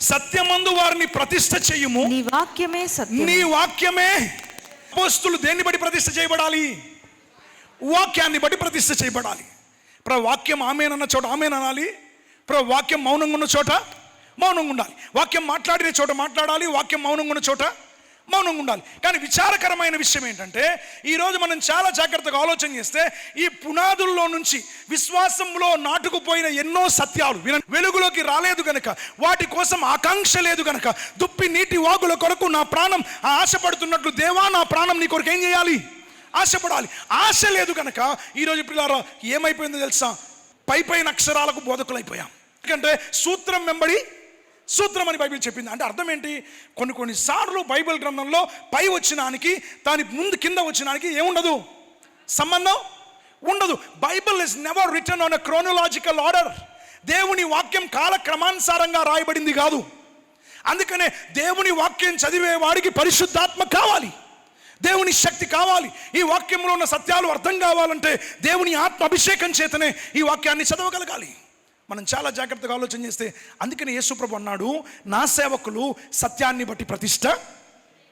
సత్యమందు వారిని ప్రతిష్ట చెయ్యము నీ వాక్యమే సత్యం నీ వాక్యమే. అపోస్తులు దేన్ని బట్టి ప్రతిష్ట చేయబడాలి? వాక్యాన్ని బట్టి ప్రతిష్ట చేయబడాలి. ఇప్పుడు వాక్యం ఆమెనన్న చోట ఆమెననాలి. ఇప్పుడు వాక్యం మౌనంగా ఉన్న చోట మౌనంగా ఉండాలి వాక్యం మాట్లాడిన చోట మాట్లాడాలి. వాక్యం మౌనంగా ఉన్న చోట మౌనంగా ఉండాలి. కానీ విచారకరమైన విషయం ఏంటంటే ఈరోజు మనం చాలా జాగ్రత్తగా ఆలోచన చేస్తే ఈ పునాదుల్లో నుంచి విశ్వాసంలో నాటుకుపోయిన ఎన్నో సత్యాలు విన వెలుగులోకి రాలేదు గనక వాటి కోసం ఆకాంక్ష లేదు గనక దుప్పి నీటి వాగుల కొరకు నా ప్రాణం ఆశపడుతున్నట్లు దేవా నా ప్రాణం నీ కొరకు ఏం చేయాలి? ఆశపడాలి ఆశ లేదు కనుక ఈరోజు పిల్లారా ఏమైపోయిందో తెలుసా? పై పైన అక్షరాలకు బోధకులైపోయాం. ఎందుకంటే సూత్రం వెంబడి సూత్రం అని బైబిల్ చెప్పింది. అంటే అర్థం ఏంటి? కొన్ని కొన్ని సార్లు బైబిల్ గ్రంథంలో పై వచ్చినానికి దాని ముందు కింద వచ్చినానికి ఏముండదు? సంబంధం ఉండదు. Bible is never written on a chronological order దేవుని వాక్యం కాలక్రమానుసారంగా రాయబడింది కాదు. అందుకనే దేవుని వాక్యం చదివే వాడికి పరిశుద్ధాత్మ కావాలి. దేవుని శక్తి కావాలి. ఈ వాక్యంలో ఉన్న సత్యాలు అర్థం కావాలంటే దేవుని ఆత్మ అభిషేకం చేతనే ఈ వాక్యాన్ని చదవగలగాలి. మనం చాలా జాగ్రత్తగా ఆలోచన చేస్తే అందుకని యేసుప్రభు అన్నాడు నా సేవకులు సత్యాన్ని బట్టి ప్రతిష్ట